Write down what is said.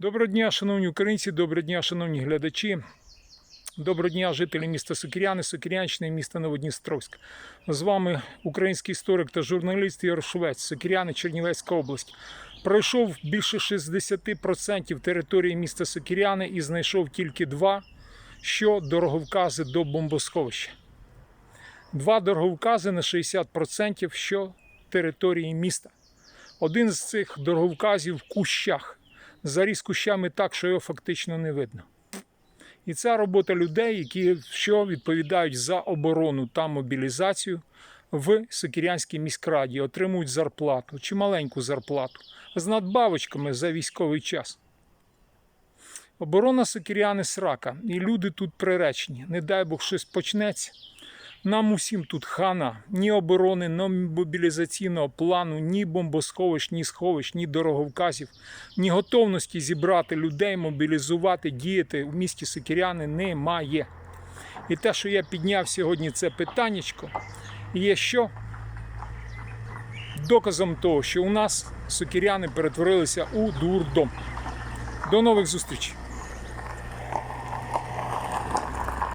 Доброго дня, шановні українці, доброго дня, шановні глядачі. Доброго дня, жителі міста Сокиряни, Сокирянщини, міста Новодністровськ. З вами український історик та журналіст Ігор Швець, Сокиряни, Чернівецька область. Пройшов більше 60% території міста Сокиряни і знайшов тільки два, що дороговкази до бомбосховища. Два дороговкази на 60% що території міста. Один з цих дороговказів в кущах заріс кущами так, що його фактично не видно. І це робота людей, які що відповідають за оборону та мобілізацію в Сокирянській міськраді, отримують зарплату чи маленьку зарплату з надбавочками за військовий час. Оборона Сокиряни срака, і люди тут приречені. Не дай Бог щось почнеться. Нам усім тут хана, ні оборони, ні мобілізаційного плану, ні бомбосховищ, ні сховищ, ні дороговказів, ні готовності зібрати людей, мобілізувати, діяти в місті Сикіряни немає. І те, що я підняв сьогодні це питаннячко, є що? Доказом того, що у нас сокиряни перетворилися у дурдом. До нових зустрічей!